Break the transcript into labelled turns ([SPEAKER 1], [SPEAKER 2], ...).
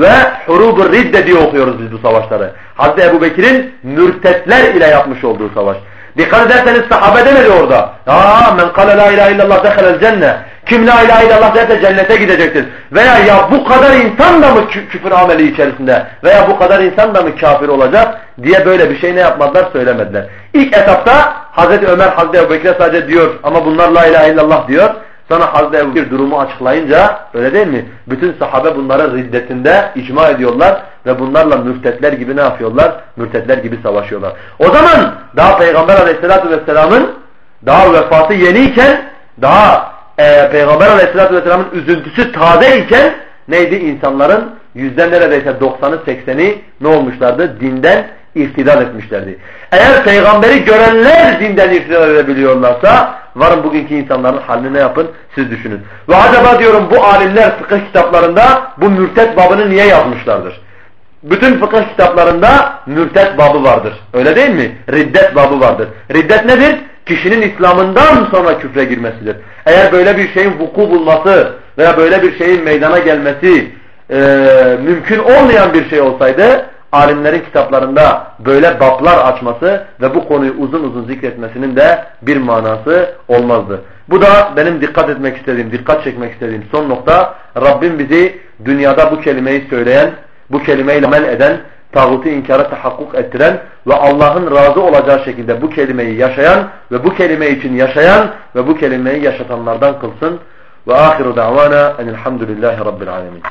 [SPEAKER 1] Ve hurubur ridde diye okuyoruz biz bu savaşları. Hazreti Ebu Bekir'in mürtetler ile yapmış olduğu savaş. Dikkat ederseniz sahabe demedi orada. Aa men kale la ilahe illallah dehalel cenne. Kim la ilahe illallah derse cennete gidecektir. Veya ya bu kadar insan da mı kü küfür ameli içerisinde veya bu kadar insan da mı kafir olacak diye böyle bir şey ne yapmadılar söylemediler. İlk etapta Hazreti Ömer Hazreti Ebu Bekir'e sadece diyor ama bunlar la ilahe illallah diyor. Sonra Hazreti Bekir durumu açıklayınca öyle değil mi? Bütün sahabe bunların riddetinde icma ediyorlar ve bunlarla mürtetler gibi ne yapıyorlar? Mürtetler gibi savaşıyorlar. O zaman daha Peygamber Aleyhisselatü vesselamın daha vefatı yeniyken daha e, Peygamber Aleyhisselatü vesselamın üzüntüsü taze iken neydi? İnsanların yüzden neredeyse 90'ı 80'i ne olmuşlardı? Dinden irtidal etmişlerdi. Eğer peygamberi görenler dinden irtidal edebiliyorlarsa varın bugünkü insanların halini ne yapın siz düşünün. Ve acaba diyorum bu alimler fıkıh kitaplarında bu mürtet babını niye yazmışlardır? Bütün fıkıh kitaplarında mürtet babı vardır. Öyle değil mi? Riddet babı vardır. Riddet nedir? Kişinin İslam'ından sonra küfre girmesidir. Eğer böyle bir şeyin vuku bulması veya böyle bir şeyin meydana gelmesi e, mümkün olmayan bir şey olsaydı alimlerin kitaplarında böyle bablar açması ve bu konuyu uzun uzun zikretmesinin de bir manası olmazdı. Bu da benim dikkat etmek istediğim, dikkat çekmek istediğim son nokta. Rabbim bizi dünyada bu kelimeyi söyleyen, bu kelimeyle amel eden, tağutu inkara tahakkuk ettiren ve Allah'ın razı olacağı şekilde bu kelimeyi yaşayan ve bu kelime için yaşayan ve bu kelimeyi yaşatanlardan kılsın. Ve ahiru davana enilhamdülillahi rabbil alemin.